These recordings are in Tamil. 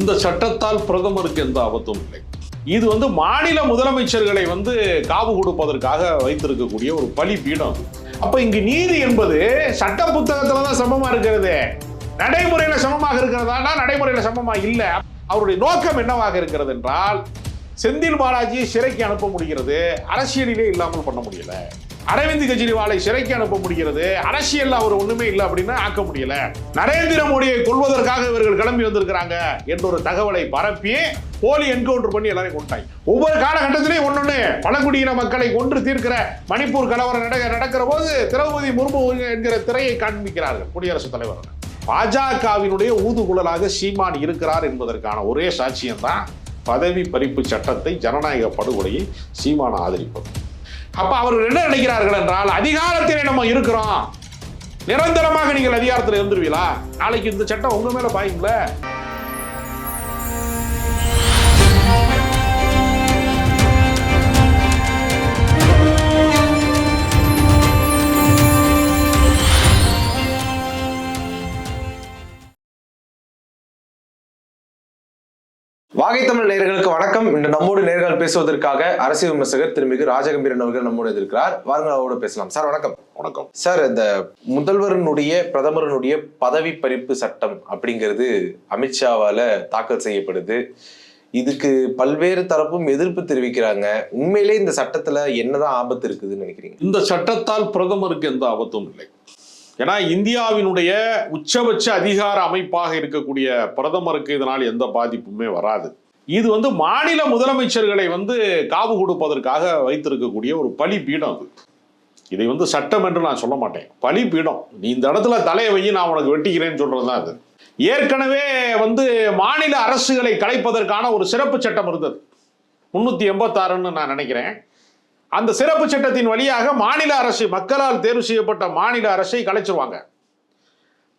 இந்த சட்டத்தால் பிரதமருக்கு எந்த ஆபத்தும் இல்லை. இது வந்து மாநில முதலமைச்சர்களை வந்து காவு கொடுப்பதற்காக வைத்திருக்கக்கூடிய ஒரு பலி பீடம். அப்ப இங்கு நீதி என்பது சட்ட புத்தகத்துல தான் சமமா இருக்கிறது. நடைமுறையில சமமாக இருக்கிறதா? நடைமுறையில சமமா இல்ல. அவருடைய நோக்கம் என்னவாக இருக்கிறது என்றால் செந்தில் பாலாஜியை சிறைக்கு அனுப்ப முடிகிறது அரசியலிலே இல்லாமல் பண்ண முடியல. அரவிந்த் கெஜ்ரிவாலை சிறைக்கு அனுப்ப முடிகிறது. அரசியல் அவர் ஒண்ணுமே இல்லை அப்படின்னு ஆக்க முடியல. நரேந்திர மோடியை கொள்வதற்காக இவர்கள் கிளம்பி வந்திருக்கிறாங்க என்ற ஒரு தகவலை பரப்பி போலி என்கவுண்டர் பண்ணி எல்லாரையும் கொண்டாங்க ஒவ்வொரு காலகட்டத்திலையும் ஒன்னொன்னு. பழங்குடியின மக்களை கொன்று தீர்க்கிற மணிப்பூர் கலவரம் நடக்க நடக்கிற போது திரௌபதி முர்மு என்கிற திரையை காண்பிக்கிறார்கள். குடியரசுத் தலைவர் பாஜகவினுடைய ஊதுகுழலாக சீமான் இருக்கிறார் என்பதற்கான ஒரே சாட்சியம் தான் பதவி பறிப்பு சட்டத்தை ஜனநாயக படுகொலையை சீமான ஆதரிப்பது. அப்ப அவர்கள் என்ன நினைக்கிறார்கள் என்றால் அதிகாரத்திலே நம்ம இருக்கிறோம். நிரந்தரமாக நீங்கள் அதிகாரத்தில் இருந்துருவீங்களா? நாளைக்கு இந்த சட்டம் உங்க மேல பாயுங்களேன் வாகை தமிழ் நேயர்களுக்கு வணக்கம். இன்று நம்மோடு நேர்கள் பேசுவதற்காக அரசியல் விமர்சகர் திருமிகு ராஜகம்பீரன் அவர்கள் நம்மோடு இருக்கிறார் வாருங்கள் அவரோட பேசலாம். சார் வணக்கம். வணக்கம். சார் இந்த முதல்வரனுடைய பிரதமரனுடைய பதவி பறிப்பு சட்டம் அப்படிங்கிறது அமித்ஷாவால தாக்கல் செய்யப்படுது. இதுக்கு பல்வேறு தரப்பும் எதிர்ப்பு தெரிவிக்கிறாங்க. உண்மையிலே இந்த சட்டத்துல என்னதான் ஆபத்து இருக்குதுன்னு நினைக்கிறீங்க? இந்த சட்டத்தால் பிரதமருக்கு எந்த ஆபத்தும் இல்லை. ஏன்னா இந்தியாவினுடைய உச்சபட்ச அதிகார அமைப்பாக இருக்கக்கூடிய பிரதமருக்கு இதனால் எந்த பாதிப்புமே வராது. இது வந்து மாநில முதலமைச்சர்களை வந்து காவு கொடுப்பதற்காக வைத்திருக்கக்கூடிய ஒரு பலி பீடம் அது. இதை வந்து சட்டம் என்று நான் சொல்ல மாட்டேன். பலி பீடம் நீ இந்த இடத்துல தலையை வையி நான் உனக்கு வெட்டிக்கிறேன்னு சொல்றது தான் அது. ஏற்கனவே வந்து மாநில அரசுகளை கலைப்பதற்கான ஒரு சிறப்பு சட்டம் இருந்தது. முன்னூத்தி எண்பத்தாறுன்னு நான் நினைக்கிறேன். அந்த சிறப்பு சட்டத்தின் வழியாக மாநில அரசு மக்களால் தேர்வு செய்யப்பட்ட மாநில அரசை கலைச்சிருவாங்க.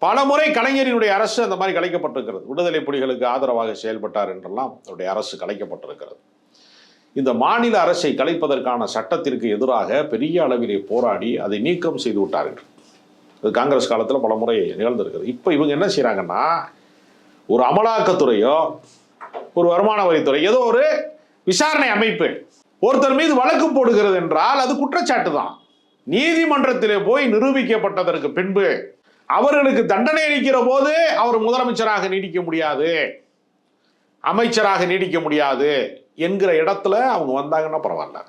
பல முறை கலைஞரினுடைய அரசு அந்த மாதிரி கலைக்கப்பட்டிருக்கிறது. விடுதலை புலிகளுக்கு ஆதரவாக செயல்பட்டார் என்றெல்லாம் அவருடைய அரசு கலைக்கப்பட்டிருக்கிறது. இந்த மாநில அரசை கலைப்பதற்கான சட்டத்திற்கு எதிராக பெரிய அளவிலே போராடி அதை நீக்கம் செய்து விட்டார்கள் அது காங்கிரஸ் காலத்தில் பல முறை நிகழ்ந்திருக்கிறது. இப்போ இவங்க என்ன செய்கிறாங்கன்னா ஒரு அமலாக்கத்துறையோ ஒரு வருமான வரித்துறை ஏதோ ஒரு விசாரணை அமைப்பு ஒருத்தர் மீது வழக்கு போடுகிறது என்றால் அது குற்றச்சாட்டு தான் நீதிமன்றத்திலே போய் நிரூபிக்கப்பட்டதற்கு பின்பு அவர்களுக்கு தண்டனை அளிக்கிற போது அவர் முதலமைச்சராக நீடிக்க முடியாது. அமைச்சராக நீடிக்க முடியாது என்கிற இடத்துல அவங்க வந்தாங்கன்னா பரவாயில்ல.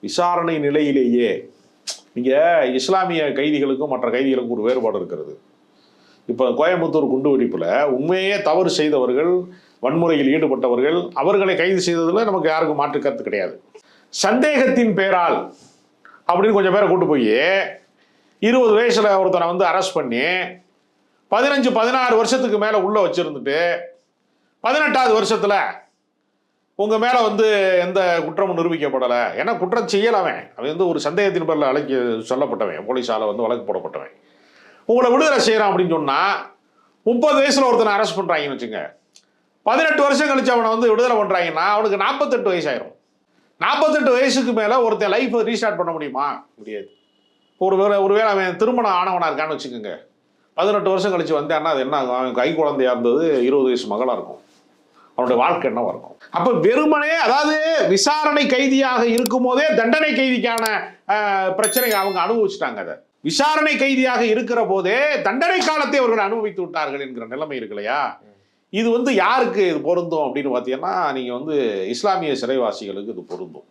விசாரணை நிலையிலேயே இங்கே இஸ்லாமிய கைதிகளுக்கும் மற்ற கைதிகளுக்கும் ஒரு வேறுபாடு இருக்கிறது. இப்போ கோயம்புத்தூர் குண்டுவெடிப்பில் உண்மையே தவறு செய்தவர்கள் வன்முறையில் ஈடுபட்டவர்கள் அவர்களை கைது செய்ததில் நமக்கு யாருக்கும் மாற்று கருத்து கிடையாது. சந்தேகத்தின் பேரால் அப்படின்னு கொஞ்சம் பேரை கூட்டு போய் இருபது வயசுல ஒருத்தனை வந்து அரெஸ்ட் பண்ணி பதினஞ்சு பதினாறு வருஷத்துக்கு மேலே உள்ள வச்சிருந்துட்டு பதினெட்டாவது வருஷத்துல உங்க மேல வந்து எந்த குற்றமும் நிரூபிக்கப்படலை. ஏன்னா குற்றம் செய்யலாமே அவன்? வந்து ஒரு சந்தேகத்தின் பேரில் அழைக்க சொல்லப்பட்டவன். போலீஸால வந்து வழக்கு போடப்பட்டவன். உங்களை விடுதலை செய்யறான் அப்படின்னு சொன்னா முப்பது வயசுல ஒருத்தனை அரெஸ்ட் பண்றாங்கன்னு வச்சுங்க. பதினெட்டு வருஷம் கழிச்சு அவனை வந்து விடுதலை பண்றாங்கன்னா அவனுக்கு நாற்பத்தெட்டு வயசாயிரும். நாற்பத்தெட்டு வயசுக்கு மேல ஒருத்தன் லைஃப் ரீஸ்டார்ட் பண்ண முடியுமா? முடியாது. ஒரு வேளை ஒருவேளை அவன் திருமணம் ஆனவனா இருக்கான்னு வச்சுக்கோங்க. பதினெட்டு வருஷம் கழிச்சு வந்தான்னா அது என்ன ஆகும்? அவன் கை குழந்தையா இருந்தது இருபது வயசு மகளாக இருக்கும். அவனுடைய வாழ்க்கை என்னவா இருக்கும்? அப்ப வெறுமனே அதாவது விசாரணை கைதியாக இருக்கும் போதே தண்டனை கைதிக்கான பிரச்சனையை பிரச்சனை அவங்க அனுபவிச்சுட்டாங்க அதை. விசாரணை கைதியாக இருக்கிற போதே தண்டனை காலத்தை அவர்கள் அனுபவித்து விட்டார்கள் என்கிற நிலைமை இருக்கு இல்லையா? இது வந்து யாருக்கு இது பொருந்தும் அப்படின்னு பார்த்தீங்கன்னா நீங்க வந்து இஸ்லாமிய சிறைவாசிகளுக்கு இது பொருந்தும்.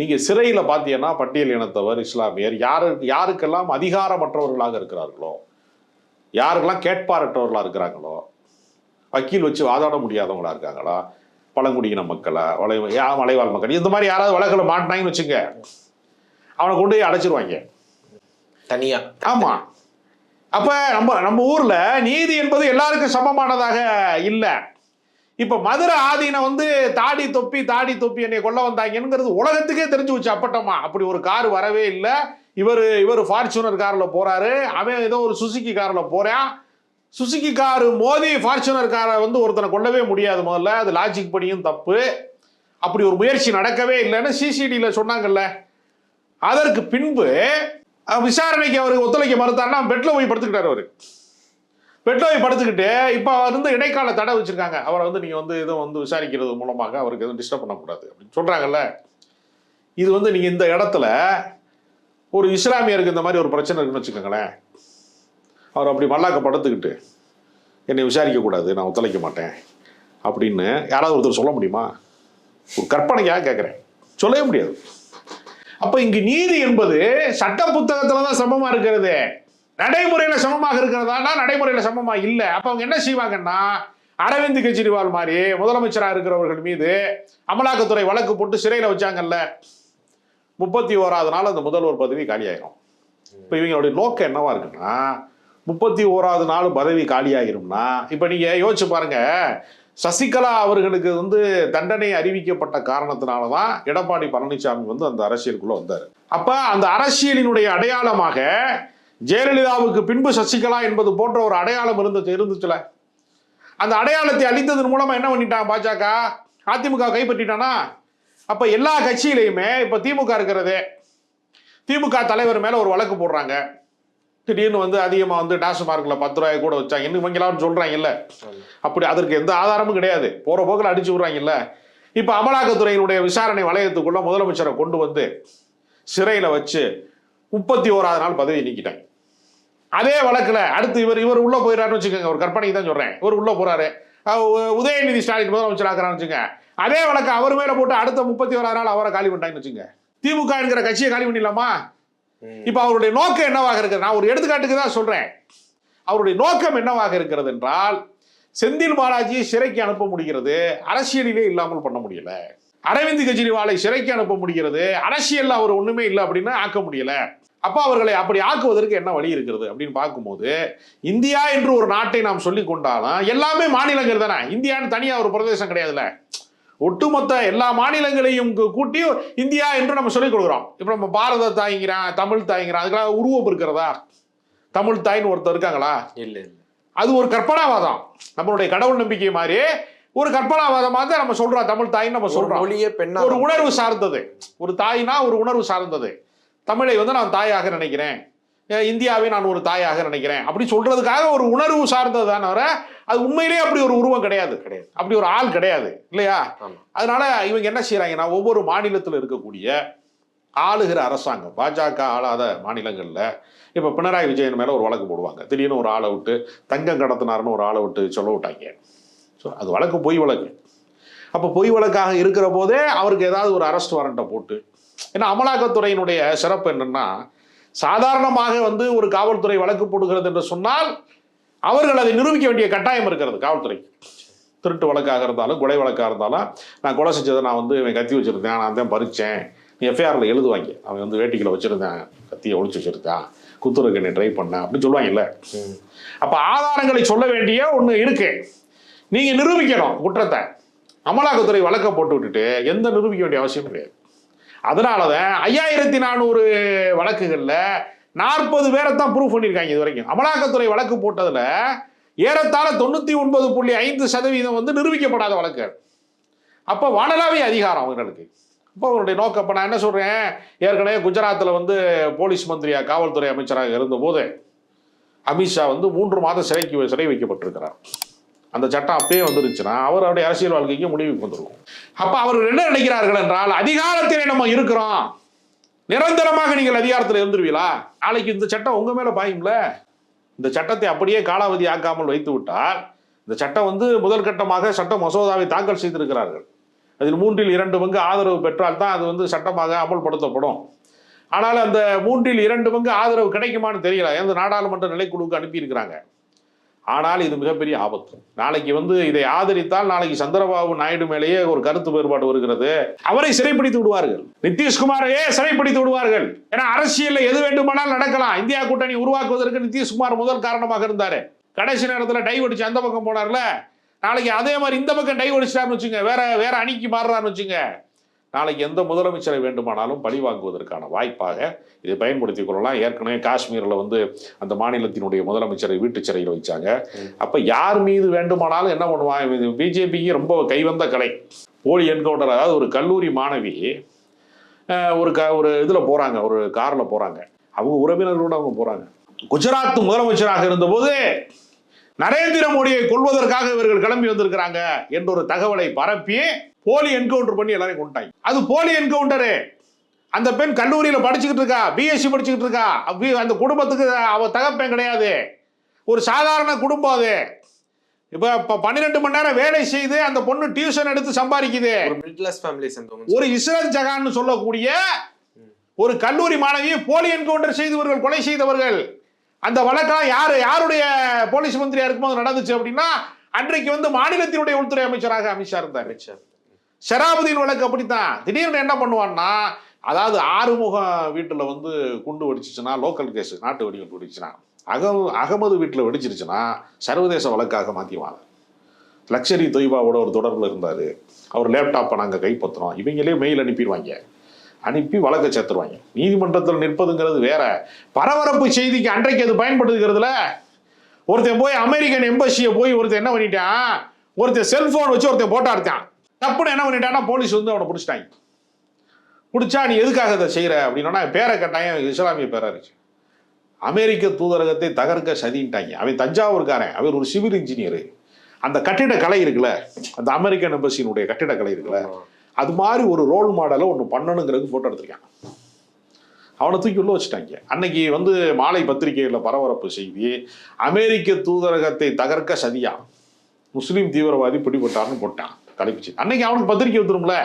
நீங்க சிறையில் பார்த்தீங்கன்னா பட்டியல் இனத்தவர் இஸ்லாமியர் யாரு யாருக்கெல்லாம் அதிகாரமற்றவர்களாக இருக்கிறார்களோ யாருக்கெல்லாம் கேட்பாரற்றவர்களாக இருக்கிறாங்களோ வக்கீல் வச்சு வாதாட முடியாதவங்களா இருக்காங்களா? பழங்குடியின மக்களா வளை யா மலைவாழ் மக்கள் இந்த மாதிரி யாராவது வழக்கில் மாட்டினாங்கன்னு வச்சுங்க அவனை கொண்டு போய் அடைச்சிருவாங்க. தனியா. ஆமா. அப்ப நம்ம நம்ம ஊர்ல நீதி என்பது எல்லாருக்கும் சமமானதாக இல்லை. இப்போ மதுரை ஆதீனம் வந்து தாடி தொப்பி தாடி தொப்பி என்னை கொள்ள வந்தாங்கங்கிறது உலகத்துக்கே தெரிஞ்சு வச்சு அப்பட்டமா. அப்படி ஒரு கார் வரவே இல்லை. இவர் இவர் ஃபார்ச்சுனர் காரில் போகிறாரு அவன் ஏதோ ஒரு சுசுக்கி காரில் போகிறான் சுசுக்கி காரு மோதி ஃபார்ச்சுனர் காரை வந்து ஒருத்தனை கொள்ளவே முடியாது முதல்ல. அது லாஜிக் படியும் தப்பு. அப்படி ஒரு முயற்சி நடக்கவே இல்லைன்னு சிசிடியில் சொன்னாங்கல்ல. அதற்கு பின்பு விசாரணைக்கு அவருக்கு ஒத்துழைக்க மறுத்தாருன்னா பெட்டில் போய் படுத்துக்கிட்டார் அவர். பெட்ரோய் படுத்துக்கிட்டு இப்போ வந்து இடைக்கால தடை வச்சிருக்காங்க. அவரை வந்து நீங்கள் வந்து எதுவும் வந்து விசாரிக்கிறது மூலமாக அவருக்கு எதுவும் டிஸ்டர்ப் பண்ணக்கூடாது அப்படின்னு சொல்கிறாங்கல்ல இது வந்து நீங்கள் இந்த இடத்துல ஒரு இஸ்லாமியருக்கு இந்த மாதிரி ஒரு பிரச்சனை இருக்குன்னு வச்சுக்கோங்களேன். அவர் அப்படி மல்லாக்க படுத்துக்கிட்டு என்னை விசாரிக்கக்கூடாது நான் ஒத்துழைக்க மாட்டேன் அப்படின்னு யாராவது ஒருத்தர் சொல்ல முடியுமா? ஒரு கற்பனைக்காக கேட்குறேன் சொல்லவே முடியாது. அப்போ இங்கு நீதி என்பது சட்ட புத்தகத்தில் தான் சமமாக இருக்கிறது. நடைமுறையில சமமாக இருக்கிறதானா நடைமுறையில சமமா இல்லை. அப்ப அவங்க என்ன செய்வாங்கன்னா அரவிந்த் கெஜ்ரிவால் மாதிரி முதலமைச்சராக இருக்கிறவர்கள் மீது அமலாக்கத்துறை வழக்கு போட்டு சிறையில் வச்சாங்கல்ல. முப்பத்தி ஓராவது நாள் அந்த முதல்வர் பதவி காலியாயிரும். இப்போ இவங்களுடைய நோக்கம் என்னவா இருக்குன்னா முப்பத்தி ஓராவது நாள் பதவி காலியாகிரும்னா இப்போ நீங்கள் யோசிச்சு பாருங்க சசிகலா அவர்களுக்கு வந்து தண்டனை அறிவிக்கப்பட்ட காரணத்தினால தான் எடப்பாடி பழனிசாமி வந்து அந்த அரசியலுக்குள்ளே வந்தார். அப்போ அந்த அரசியலினுடைய அடையாளமாக ஜெயலலிதாவுக்கு பின்பு சசிகலா என்பது போன்ற ஒரு அடையாளம் இருந்துச்சு இருந்துச்சுல. அந்த அடையாளத்தை அளித்ததன் மூலமா என்ன பண்ணிட்டான் பாஜக? அதிமுக கைப்பற்றிட்டானா? அப்ப எல்லா கட்சியிலையுமே இப்ப திமுக இருக்கிறது. திமுக தலைவர் மேல ஒரு வழக்கு போடுறாங்க. திடீர்னு வந்து அதிகமா வந்து டாஸ்மார்க்ல பத்து ரூபாய் கூட வச்சாங்க. இன்னும் இவங்க எல்லாரும் சொல்றாங்கல்ல. அப்படி அதற்கு எந்த ஆதாரமும் கிடையாது. போற போக்கில் அடிச்சு விடுறாங்கல்ல. இப்ப அமலாக்கத்துறையினுடைய விசாரணை வளையத்துக்குள்ள முதலமைச்சரை கொண்டு வந்து சிறையில வச்சு முப்பத்தி ஓராவது நாள் பதவி நீக்கிட்டாங்க. அதே வழக்குல அடுத்து இவர் இவர் உள்ள போயிடாருன்னு வச்சுக்கோங்க. ஒரு கற்பனைக்கு தான் சொல்றேன். இவர் உள்ள உ- உதயநிதி ஸ்டாலின் முதலமைச்சர் ஆக்குறான்னு வச்சுங்க. அதே வழக்கு அவர் மேல போட்டு அடுத்த முப்பத்தி ஓராது நாள் அவரை காலி பண்ணிட்டாங்கன்னு வச்சுங்க. திமுக என்கிற கட்சியை காலி பண்ணிடலாமா? இப்ப அவருடைய நோக்கம் என்னவாக இருக்கிறது? நான் ஒரு எடுத்துக்காட்டுக்கு தான் சொல்றேன். அவருடைய நோக்கம் என்னவாக இருக்கிறது என்றால் செந்தில் பாலாஜியை சிறைக்கு அனுப்ப முடிகிறது. அரசியலிலே இல்லாமல் பண்ண முடியல. அரவிந்த் கெஜ்ரிவாலை சிறைக்கு அனுப்ப முடிகிறது. அரசியல்ல அவர் ஒண்ணுமே இல்லை அப்படின்னு ஆக்க முடியல. அப்ப அவர்களை அப்படி ஆக்குவதற்கு என்ன வழி இருக்கிறது அப்படின்னு பார்க்கும்போது இந்தியா என்று ஒரு நாட்டை நாம் சொல்லி கொண்டாலும் எல்லாமே மாநிலங்கள் தானே. இந்தியான்னு தனியா ஒரு பிரதேசம் கிடையாதுல்ல. ஒட்டுமொத்த எல்லா மாநிலங்களையும் கூட்டி இந்தியா என்று நம்ம சொல்லிக் கொடுக்குறோம். இப்போ நம்ம பாரத தாய்ங்கிறான் தமிழ் தாய்ங்கிறான் அதுக்கெல்லாம் உருவம் இருக்கிறதா? தமிழ் தாய்ன்னு ஒருத்தர் இருக்காங்களா? இல்ல இல்ல. அது ஒரு கற்பனாவாதம். நம்மளுடைய கடவுள் நம்பிக்கை மாதிரி ஒரு கற்பனாவாதமாக தான் நம்ம சொல்றோம். தமிழ் தாய்ன்னு நம்ம சொல்றோம். மொழியே பெண்ணா ஒரு உணர்வு சார்ந்தது. ஒரு தாய்னா ஒரு உணர்வு சார்ந்தது. தமிழை வந்து நான் தாயாக நினைக்கிறேன். இந்தியாவை நான் ஒரு தாயாக நினைக்கிறேன். அப்படி சொல்றதுக்காக ஒரு உணர்வு சார்ந்தது தானே அது உண்மையிலேயே அப்படி ஒரு உருவம் கிடையாது. கிடையாது. அப்படி ஒரு ஆள் கிடையாது. இல்லையா? அதனால இவங்க என்ன செய்றாங்கன்னா ஒவ்வொரு மாநிலத்தில் இருக்கக்கூடிய ஆளுகிற அரசாங்கம் பாஜக ஆளாத மாநிலங்களில் இப்போ பினராயி விஜயன் மேலே ஒரு வழக்கு போடுவாங்க. திடீர்னு ஒரு ஆளை விட்டு தங்கம் கடத்தினாருன்னு ஒரு ஆளை விட்டு சொல்ல விட்டாங்க. ஸோ அது வழக்கு பொய் வழக்கு. அப்போ பொய் வழக்காக இருக்கிற போதே அவருக்கு ஏதாவது ஒரு அரெஸ்ட் வாரண்ட்டை போட்டு ஏன்னா அமலாக்கத்துறையினுடைய சிறப்பு என்னன்னா சாதாரணமாக வந்து ஒரு காவல்துறை வழக்கு போடுகிறது என்று சொன்னால் அவர்கள் அதை நிரூபிக்க வேண்டிய கட்டாயம் இருக்கிறது காவல்துறைக்கு. திருட்டு வழக்காக இருந்தாலும் கொலை வழக்காக இருந்தாலும் நான் கொலை செஞ்சதை நான் வந்து இவன் கத்தி வச்சிருந்தேன் நான் தான் பறிச்சேன். நீ எஃப்ஐஆரில் எழுதுவாங்க. அவன் வந்து வேட்டிக்குள்ள வச்சிருந்தேன் கத்தியை ஒழிச்சு வச்சிருக்கான் குத்துறதுக்கு நீ ட்ரை பண்ண அப்படின்னு சொல்லுவாங்கல்ல. அப்போ ஆதாரங்களை சொல்ல வேண்டிய ஒன்று இருக்கு. நீங்கள் நிரூபிக்கணும் குற்றத்தை. அமலாக்கத்துறை வழக்க போட்டு விட்டுட்டு எந்த நிரூபிக்க வேண்டிய அவசியம் கிடையாது. அதனால தான் ஐயாயிரத்தி நானூறு வழக்குகளில் நாற்பது பேரை தான் ப்ரூவ் பண்ணியிருக்காங்க இது வரைக்கும் அமலாக்கத்துறை வழக்கு போட்டதில் ஏறத்தாழ தொண்ணூற்றி ஒன்பது புள்ளி ஐந்து சதவீதம் வந்து நிரூபிக்கப்படாத வழக்கு அப்போ வானலாவிய அதிகாரம் அவங்களுக்கு. அப்போ அவருடைய நோக்கம் இப்போ நான் என்ன சொல்கிறேன் ஏற்கனவே குஜராத்தில் வந்து போலீஸ் மந்திரியா காவல்துறை அமைச்சராக இருந்தபோது அமித்ஷா வந்து மூன்று மாதம் சிறைக்கு சிறை வைக்கப்பட்டிருக்கிறார். அந்த சட்டம் அப்பயே வந்துருச்சுன்னா அவர் அவருடைய அரசியல் வாழ்க்கைக்கு முடிவுக்கு வந்திருக்கும் அப்ப அவர்கள் என்ன நினைக்கிறார்கள் என்றால் அதிகாரத்திலே நம்ம இருக்கிறோம். நிரந்தரமாக நீங்கள் அதிகாரத்தில் இருந்துருவீங்களா நாளைக்கு இந்த சட்டம் உங்க மேல பாயும்ல? இந்த சட்டத்தை அப்படியே காலாவதி ஆக்காமல் வைத்து விட்டால் இந்த சட்டம் வந்து முதல் கட்டமாக சட்ட மசோதாவை தாக்கல் செய்திருக்கிறார்கள். அதில் மூன்றில் இரண்டு பங்கு ஆதரவு பெற்றால் தான் அது வந்து சட்டமாக அமல்படுத்தப்படும். ஆனால் அந்த மூன்றில் இரண்டு பங்கு ஆதரவு கிடைக்குமான்னு தெரியல. எந்த நாடாளுமன்ற நிலைக்குழுவுக்கு அனுப்பியிருக்கிறாங்க. ஆனால் இது மிகப்பெரிய ஆபத்து. நாளைக்கு வந்து இதை ஆதரித்தால் நாளைக்கு சந்திரபாபு நாயுடு மேலேயே ஒரு கருத்து வேறுபாடு வருகிறது. அவரை சிறைப்பிடித்து விடுவார்கள். நிதிஷ்குமாரையே சிறைப்பிடித்து விடுவார்கள். ஏன்னா அரசியலில் எது வேண்டுமானாலும் நடக்கலாம். இந்தியா கூட்டணி உருவாக்குவதற்கு நிதிஷ்குமார் முதல் காரணமாக இருந்தாரு. கடைசி நேரத்தில் டை அடிச்சு அந்த பக்கம் போனார்ல. நாளைக்கு அதே மாதிரி இந்த பக்கம் டை அடிச்சிட்டாருன்னு வச்சுங்க வேற வேற அணிக்கு மாறுறான்னு வச்சுங்க நாளைக்கு எந்த முதலமைச்சரை வேண்டுமானாலும் பழி வாங்குவதற்கான வாய்ப்பாக இதை பயன்படுத்திக் கொள்ளலாம். ஏற்கனவே காஷ்மீரில் வந்து அந்த மாநிலத்தினுடைய முதலமைச்சரை வீட்டு சிறையில் வச்சாங்க. அப்போ யார் மீது வேண்டுமானாலும் என்ன பண்ணுவாங்க? இது பிஜேபிக்கு ரொம்ப கைவந்த கலை. போலி என்கவுண்டர் அதாவது ஒரு கல்லூரி மாணவி ஒரு க ஒரு இதில் போகிறாங்க ஒரு காரில் போகிறாங்க அவங்க உறவினர்களோட அவங்க போகிறாங்க குஜராத் முதலமைச்சராக இருந்தபோது நரேந்திர மோடியை கொல்வதற்காக இவர்கள் கிளம்பி வந்திருக்கிறாங்க என்ற ஒரு தகவலை பரப்பி போலி என்கவுண்டர் பண்ணி எல்லாரையும் கொண்டாங்க அது போலி என்கவுண்டரு அந்த பெண் கல்லூரியில படிச்சுக்கிட்டு இருக்கா பிஎஸ்சி படிச்சுக்கிட்டு இருக்கா. அந்த குடும்பத்துக்கு அவ தகப்பன் கிடையாது. ஒரு சாதாரண குடும்பம் அது. இப்ப இப்ப பன்னிரெண்டு மணி நேரம் வேலை செய்து அந்த பொண்ணு டியூஷன் எடுத்து சம்பாதிக்குது. ஒரு இஸ்ரத் ஜகான்னு சொல்லக்கூடிய ஒரு கல்லூரி மாணவியை போலி என்கவுண்டர் செய்தவர்கள் கொலை செய்தவர்கள். அந்த வழக்கம் யாரு யாருடைய போலீஸ் மந்திரியா இருக்கும்போது நடந்துச்சு அப்படின்னா அன்றைக்கு வந்து மாநிலத்தினுடைய உள்துறை அமைச்சராக அமித்ஷா இருந்தார். அமித்ஷா. ஷராபுதீன் வழக்கு அப்படித்தான். திடீர்னு என்ன பண்ணுவான்னா அதாவது ஆறுமுகம் வீட்டில் வந்து குண்டு வெடிச்சிச்சுன்னா லோக்கல் கேஸ் நாட்டு வெடிகுண்டு வெடிச்சுன்னா அக அகமது வீட்டில் வெடிச்சிருச்சுன்னா சர்வதேச வழக்காக மாற்றிவாங்க லக்ஷரி தொய்பாவோட ஒரு தொடர்பில் இருந்தார். அவர் லேப்டாப்பை நாங்கள் கைப்பற்றுறோம் இவங்களே மெயில் அனுப்பிடுவாங்க. அனுப்பி வழக்கை சேர்த்துருவாங்க. நீதிமன்றத்தில் நிற்பதுங்கிறது வேற. பரபரப்பு செய்திக்கு அன்றைக்கு அது பயன்படுத்துகிறதுல ஒருத்தன் போய் அமெரிக்கன் எம்பசியை போய் ஒருத்தன் என்ன பண்ணிட்டான்? ஒருத்தன் செல்போன் வச்சு ஒருத்தன் போட்டா எடுத்தான் தப்புன்னு என்ன பண்ணிட்டான்னா போலீஸ் வந்து அவனை பிடிச்சிட்டாங்க. பிடிச்சா நீ எதுக்காக இதை செய்கிற அப்படின்னா பேரை கேட்டாங்க இஸ்லாமிய பேரா இருந்துச்சு அமெரிக்க தூதரகத்தை தகர்க்க சதின்ட்டாங்க. அவன் தஞ்சாவூர்காரன். அவர் ஒரு சிவில் இன்ஜினியர் அந்த கட்டிட கலை இருக்குல்ல அந்த அமெரிக்கன் எம்பசியினுடைய கட்டிட கலை இருக்குல்ல அது மாதிரி ஒரு ரோல் மாடலை ஒன்று பண்ணணுங்கிறதுக்கு ஃபோட்டோ எடுத்திருக்கான். அவனை தூக்கி உள்ள வச்சுட்டாங்க. அன்னைக்கு வந்து மாலை பத்திரிகையில் பரபரப்பு செய்தி அமெரிக்க தூதரகத்தை தகர்க்க சதியா? முஸ்லீம் தீவிரவாதி பிடிபட்டார்னு போட்டான். தலைப்புச்சு அன்னைக்கு அவனுக்கு பத்திரிக்கை வந்துடும்ல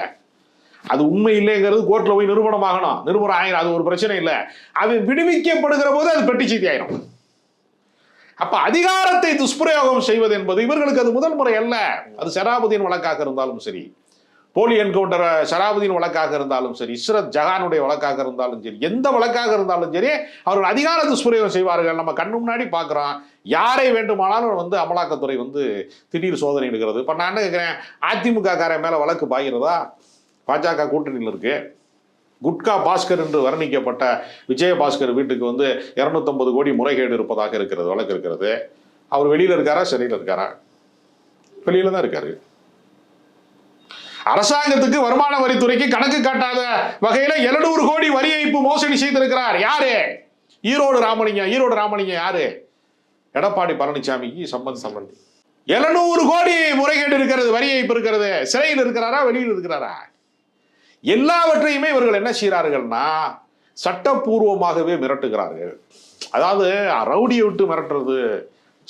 அது உண்மை இல்லைங்கிறது கோர்ட்ல போய் நிரூபணம் ஆகணும். நிரூபணம் ஆயிரும் அது ஒரு பிரச்சனை இல்லை. அது விடுவிக்கப்படுகிற போது அது பெட்டி செய்தி ஆயிரும். அப்ப அதிகாரத்தை துஷ்பிரயோகம் செய்வது என்பது இவர்களுக்கு அது முதல் முறை அல்ல. அது சராபதியின் வழக்காக இருந்தாலும் சரி. போலி என்கவுண்டர் சராபுதீன் வழக்காக இருந்தாலும் சரி இஸ்ரத் ஜஹானுடைய வழக்காக இருந்தாலும் சரி எந்த வழக்காக இருந்தாலும் சரி அவர்கள் அதிகார துஷ்பிரயோகம் செய்வார்கள். நம்ம கண்ணு முன்னாடி பார்க்குறோம். யாரை வேண்டுமானாலும் வந்து அமலாக்கத்துறை வந்து திடீர் சோதனை எடுக்கிறது. இப்போ நான் என்ன கேட்குறேன் அதிமுக காரன் மேலே வழக்கு பாய்கிறதா பாஜக கூட்டணியில் இருக்கு. குட்கா பாஸ்கர் என்று வர்ணிக்கப்பட்ட விஜய பாஸ்கர் வீட்டுக்கு வந்து இரநூத்தம்பது கோடி முறைகேடு இருப்பதாக இருக்கிறது வழக்கு இருக்கிறது. அவர் வெளியில் இருக்காரா? சிறையில் இருக்காரா? வெளியில் தான் இருக்காரு. அரசாங்கத்துக்கு வருமான வரித்துறைக்கு கணக்கு காட்டாத வகையில 700 கோடி வரி ஏய்ப்பு மோசடி செய்திருக்கிறார். யாரு? ஈரோடு ராமலிங்கம் ஈரோடு ராமலிங்கம் யாரு? எடப்பாடி பழனிசாமிக்கு சம்பந்த் சம்பந்தி. 700 கோடி முறைகேடு இருக்கிறது வரி ஏய்ப்பு இருக்கிறது. சிறையில் இருக்கிறாரா வெளியில் இருக்கிறாரா? எல்லாவற்றையுமே இவர்கள் என்ன செய்கிறார்கள்னா சட்டப்பூர்வமாகவே மிரட்டுகிறார்கள். அதாவது ரவுடியை விட்டு மிரட்டுறது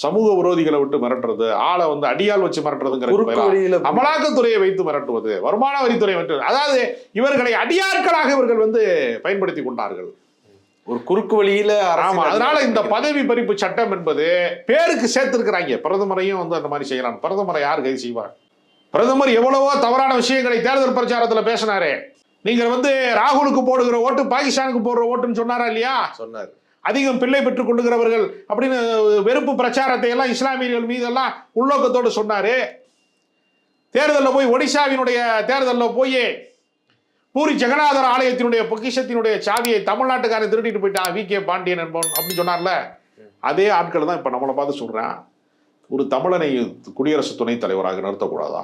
சமூக விரோதிகளை விட்டு மிரட்டுறது ஆளை வந்து அடியால் வச்சு மிரட்டுறதுங்கிற அமலாக்கத்துறையை வைத்து மிரட்டுவது வருமான வரித்துறை வைத்து அதாவது இவர்களை அடியாட்களாக இவர்கள் வந்து பயன்படுத்தி கொண்டார்கள். ஒரு குறுக்கு வழியில அதனால இந்த பதவி பறிப்பு சட்டம் என்பது பேருக்கு சேர்த்திருக்கிறாங்க. பிரதமரையும் வந்து அந்த மாதிரி செய்யலாம். பிரதமரை யார் கைது செய்வார்? பிரதமர் எவ்வளவோ தவறான விஷயங்களை தேர்தல் பிரச்சாரத்துல பேசினாரு. நீங்க வந்து ராகுலுக்கு போடுகிற ஓட்டு பாகிஸ்தானுக்கு போடுற ஓட்டுன்னு சொன்னாரா இல்லையா? சொன்னார். அதிகம் பிள்ளை பெற்றுக் கொள்ளுகிறவர்கள் அப்படின்னு வெறுப்பு பிரச்சாரத்தை எல்லாம் இஸ்லாமியர்கள் மீதெல்லாம் உள்நோக்கத்தோடு சொன்னாரு. தேர்தலில் போய் ஒடிசாவினுடைய தேர்தலில் போய் பூரி ஜெகநாதர் ஆலயத்தினுடைய பொக்கிஷத்தினுடைய சாவியை தமிழ்நாட்டுக்காரன் திருட்டிட்டு போயிட்டான். வி. கே. பாண்டியன் என்பவன் அப்படின்னு சொன்னார்ல. அதே ஆட்கள் தான் இப்போ நம்மளை பார்த்து சொல்கிறேன் ஒரு தமிழனை குடியரசு துணைத் தலைவராக நிறுத்தக்கூடாதா?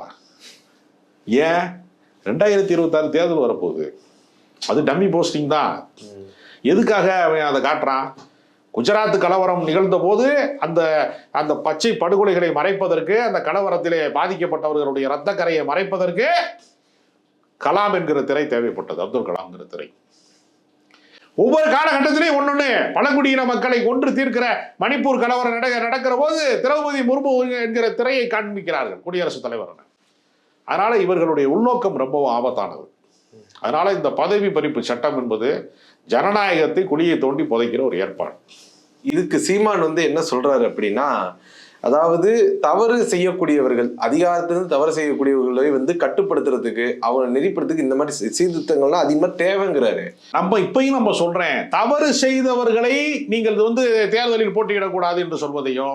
ஏன்? ரெண்டாயிரத்தி இருபத்தாறு தேர்தல் வரப்போகுது. அது டம்மி போஸ்டிங் தான். எதுக்காக அவன் அதை காட்டுறான்? குஜராத் கலவரம் நிகழ்ந்த போது அந்த அந்த பச்சை படுகொலைகளை மறைப்பதற்கு அந்த கலவரத்திலே பாதிக்கப்பட்டவர்களுடைய இரத்த கரையை மறைப்பதற்கு கலாம் என்கிற திரை தேவைப்பட்டது அப்துல் கலாம்ங்கிற திரை. ஒவ்வொரு காலகட்டத்திலையும் ஒன்னொன்னு பழங்குடியின மக்களை கொன்று தீர்க்கிற மணிப்பூர் கலவரம் நட நடக்கிற போது திரௌபதி முர்மு என்கிற திரையை காண்பிக்கிறார்கள் குடியரசுத் தலைவர் அதனால இவர்களுடைய உள்நோக்கம் ரொம்பவும் ஆபத்தானது. அதனால இந்த பதவி பறிப்பு சட்டம் என்பது ஜனநாயகத்தை குழியை தோண்டி புதைக்கிற ஒரு ஏற்பாடு. இதுக்கு சீமான் வந்து என்ன சொல்றாரு அப்படின்னா அதாவது தவறு செய்யக்கூடியவர்கள் அதிகாரத்திலிருந்து தவறு செய்யக்கூடியவர்களை வந்து கட்டுப்படுத்துறதுக்கு அவங்களை நெறிப்படுறதுக்கு இந்த மாதிரி சீர்திருத்தங்கள்லாம் அதிகமா தேவைங்கிறாரு. நம்ம இப்பயும் நம்ம சொல்றேன் தவறு செய்தவர்களை நீங்கள் வந்து தேர்தலில் போட்டியிடக்கூடாது என்று சொல்வதையோ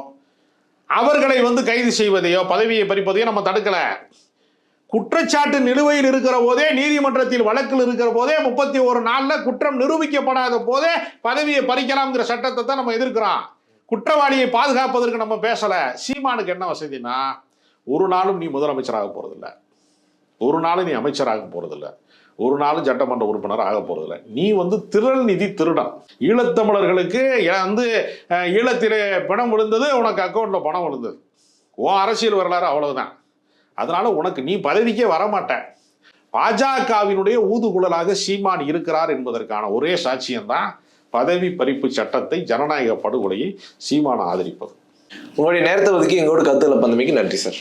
அவர்களை வந்து கைது செய்வதையோ பதவியை பறிப்பதையோ நம்ம தடுக்கல. குற்றச்சாட்டு நிலுவையில் இருக்கிற போதே நீதிமன்றத்தில் வழக்கில் இருக்கிற போதே முப்பத்தி ஒரு நாளில் குற்றம் நிரூபிக்கப்படாத போதே பதவியை பறிக்கலாம்ங்கிற சட்டத்தை தான் நம்ம எதிர்க்கிறோம். குற்றவாளியை பாதுகாப்பதற்கு நம்ம பேசலை. சீமானுக்கு என்ன வசதினா ஒரு நாளும் நீ முதலமைச்சராக போகிறதில்ல ஒரு நாளும் நீ அமைச்சராக போகிறதில்ல ஒரு நாளும் சட்டமன்ற உறுப்பினர் ஆக போகிறதில்ல நீ வந்து திரள் நிதி திருடம் ஈழத்தமிழர்களுக்கு ஏன் வந்து ஈழத்திலே பணம் விழுந்தது உனக்கு அக்கௌண்ட்டில் பணம் விழுந்தது. உன் அரசியல் வரலாறு அவ்வளவுதான். அதனால உனக்கு நீ பதவிக்கே வரமாட்ட பாஜகவினுடைய ஊதுகுழலாக சீமான் இருக்கிறார் என்பதற்கான ஒரே சாட்சியம்தான் பதவி பறிப்பு சட்டத்தை ஜனநாயக படுகொலையை சீமான் ஆதரிப்பது. உங்களுடைய நேரத்தை ஒதுக்கி எங்களோட கருத்துக்களை பந்தமைக்கு நன்றி சார்.